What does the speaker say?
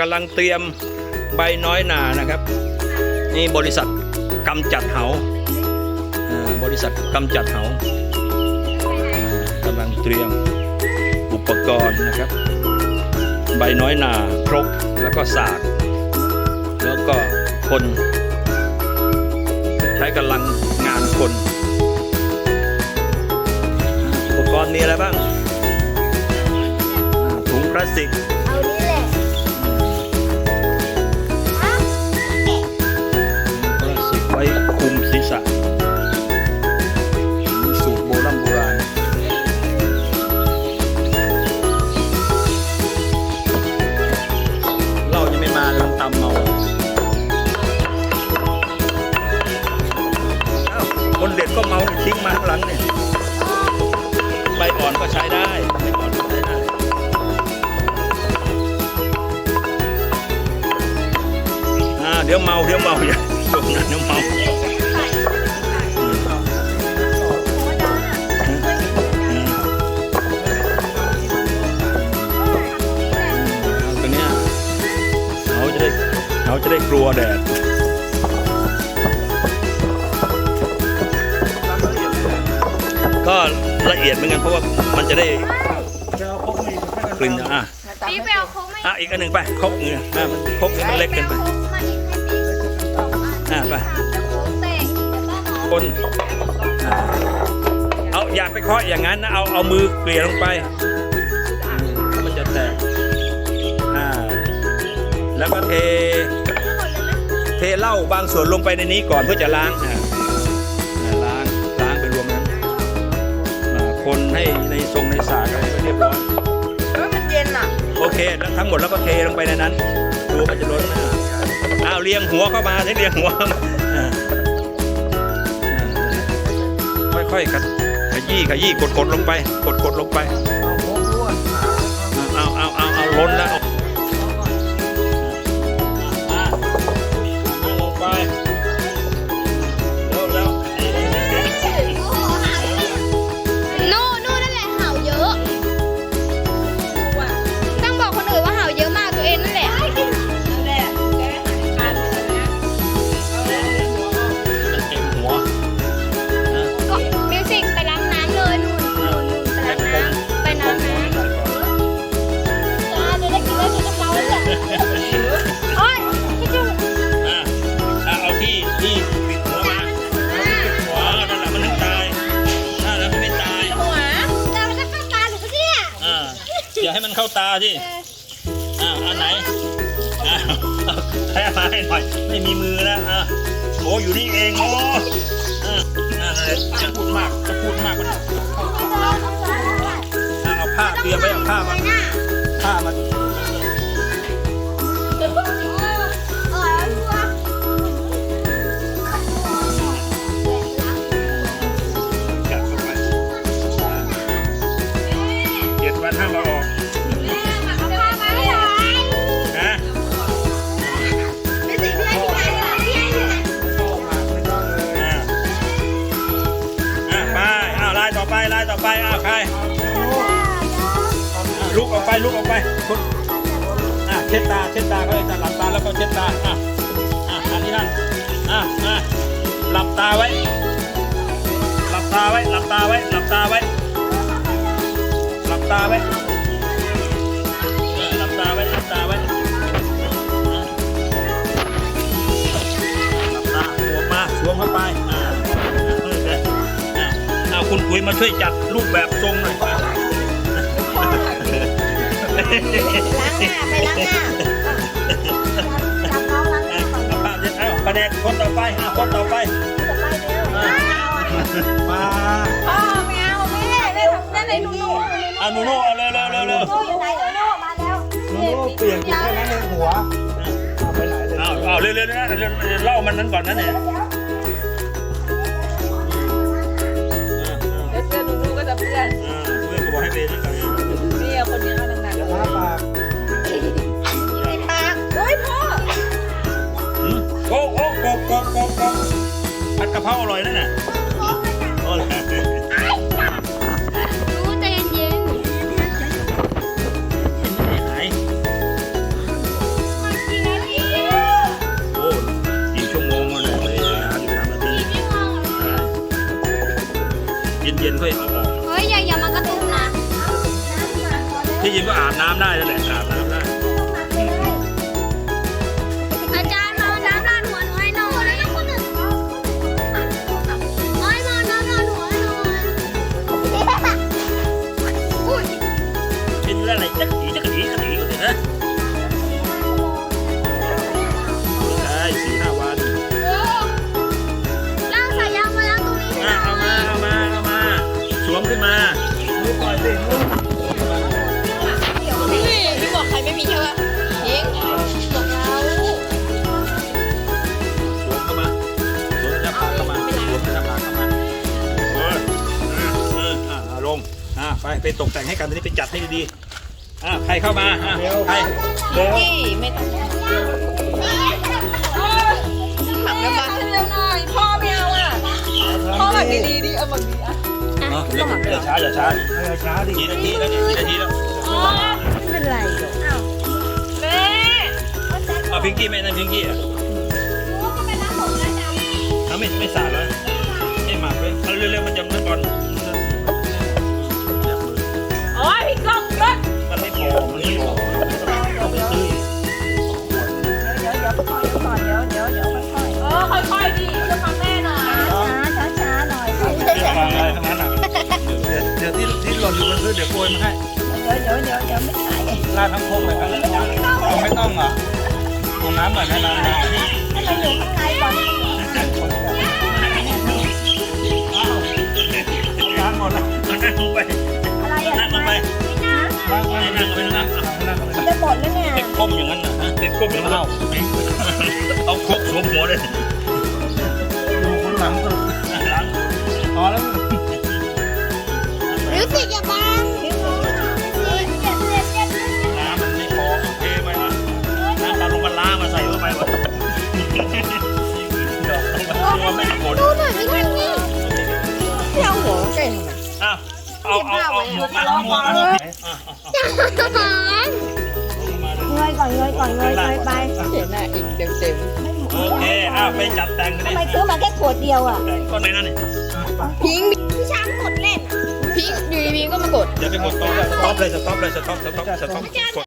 กำลังเตรียมใบน้อยหนานะครับ นี่บริษัทกำจัดเหาบริษัทกำจัดเหากำลังเตรียมอุปกรณ์นะครับ ใบน้อยหนาครกแล้วก็สากแล้วก็คนใช้กำลังงานคน อุปกรณ์มีอะไรบ้างถุงพลาสติก เดี๋ยวเมาเดี๋ยวเมาอย่าจมนะเดี๋ยวเมาตรงเนี้ยเขาจะได้เขาจะได้กลัวแดดก็ละเอียดเหมือนกันเพราะว่ามันจะได้กลิ่นอะพี่ไปเอาโค้งมาอะอีกอันหนึ่งไปครกเนี่ยอะมันครกนี่มันเล็กเกินไป ไป อีกแล้วก็เอาคนอะเอาอย่าไปเคาะอย่างนั้นนะเอาเอามือเกลี่ยลงไปอืมมันจะแตกอ่าแล้วก็เทเทเหล้าบางส่วนลงไปในนี้ก่อนเพื่อจะล้างอ่าอ่าล้างล้างไปรวมนั้นอ่าคนให้ในทรงในสากอะไรไปเรียบร้อยเออมันเย็นอะโอเคแล้วทั้งหมดแล้วก็เทลงไปในนั้นดูมันจะล้นอ่า อ้าวเรียงหัวเข้ามาให้เรียงหัวเข้ามาอ่าอ่าค่อยๆขยี้ขยี้กดกดลงไป กดกดลงไป เอาเอาเอาเอาล้นแล้ว ให้มันเข้าตาที่อ่าอันไหนอ่าให้มาให้หน่อย ไม่มีมือนะอ่าโอ้อยู่นี่เองโอ้อ่าอ่าจะพูดมากจะพูดมากมันอ่าเอาผ้าเตรียมไว้เอาผ้ามาผ้ามา ต่อไปลายต่อไปอ้าวใครลุกออกไปลุกออกไปคุณอะเช็ดตาเช็ดตาเขาเลยจะหลับตาแล้วก็เช็ดตาอะอะอันนี้นั่นอะอะหลับตาไว้ หลับตาไว้ หลับตาไว้ หลับตาไว้ หลับตาไว้เออหลับตาไว้หลับตาไว้อะหลับตาสวมมาสวมเข้าไป คุณปุ๋ยมาช่วยจัดรูปแบบทรงหน่อยล้างหน้าไปล้างหน้าจับน้องล้างหน้าก่อนเอาผ้าเช็ดเอาประเด็นคนต่อไปอะคนต่อไปจะไปเร็วอะมาพ่อไม่เอาแม่แม่ทำนั่นเลยหนูหนูเอาหนูโน่เอาเร็วเร็วเร็วเร็วหนูอยู่ไหนหนูหนูมาแล้วเปลี่ยนอยู่แค่นั้นเองหัวเอาไปไหนเลยเอาเอาเร็วเร็วนะเร็วเร็วเล่ามันนั้นก่อนนะเนี่ยะเพราอร่อยนั่นน่ะโอ้ยรู้ใจเย็นหายโอ้กี่ชั่วโมงแล้เนี่ยไม่ได้หาอยู่สามนาทีเย็นๆค่อยเอาออกเฮ้ยอย่าอย่ามากระตุ้นนะที่จรินก็อาบน้ำได้แล้วแหละอาบน้ำ ไปไปตกแต่งให้กันทีนี้ไปจัดให้ดีๆอะใครเข้ามาอะใครนี่ไม่ต้องหักแล้วมาเร็วหน่อยพ่อไม่เอาอะพ่อแบบดีๆดีเอาแบบนี้อะอะเดี๋ยวอย่าช้าอย่าช้าเออช้าดิกี่นาทีแล้วเนี่ยกี่นาทีแล้วไม่เป็นไรหรอกอ้าวแม่เอาพิงกี้ไหมนั่นพิงกี้อะเอาไม่ไม่สาดแล้วให้หมักไว้เอาเร็วๆมันยังไม่ก่อนโอ้ ยพี่กล้องรถมันไม่พอมันไม่พอต้องไปซื้ออีกเดี๋ยวเดี๋ยวก่อนเดี๋ยวก่อนเดี๋ยวเดี๋ยวเดี๋ยวค่อยๆเออค่อยๆดีจะฟังแม่หน่อยช้าช้าช้าหน่อยเรื่องอะไรทั้งนั้นอะเดี๋ยวเดี๋ยวที่ที่หล่นอยู่บนพื้นเดี๋ยวโปรยมาให้เดี๋ยวเดี๋ยวเดี๋ยวไม่ใช่ลาดทั้งโคกเลยครับเอาไม่ต้องเหรอลงน้ำหน่อยนะน้น้ำให้มันอยู่ข้างในก่อนล้างหมดแล้วไป อะนั่งกันไปนั่งลงไปนั่งล้างหมดแล้วจะหมดแล้วเนี่ยเป็นก้มอย่างนั้นนะฮะเป็นก้มอย่างนั้นเอาเอาคกสวมหัวเลยดูคนหลังสุดล้างพอแล้วหรือสิอย่าบัง เงยก่อนเงยก่อนเงยเงยไปเห็นหน้าอีกเต็มเต็มโอเคอ้าวไปจัดแต่งกันทำไมดิซื้อมาแค่ขวดเดียวอะแต่งต้นไหนนั่นนี่พิงพี่ช้างกดเล่นพิงอยู่ดีๆก็มากดอย่าไปกดสต็อปเลยสต็อปเลยสต็อปเลยสต็อปสต็อปสต็อปกด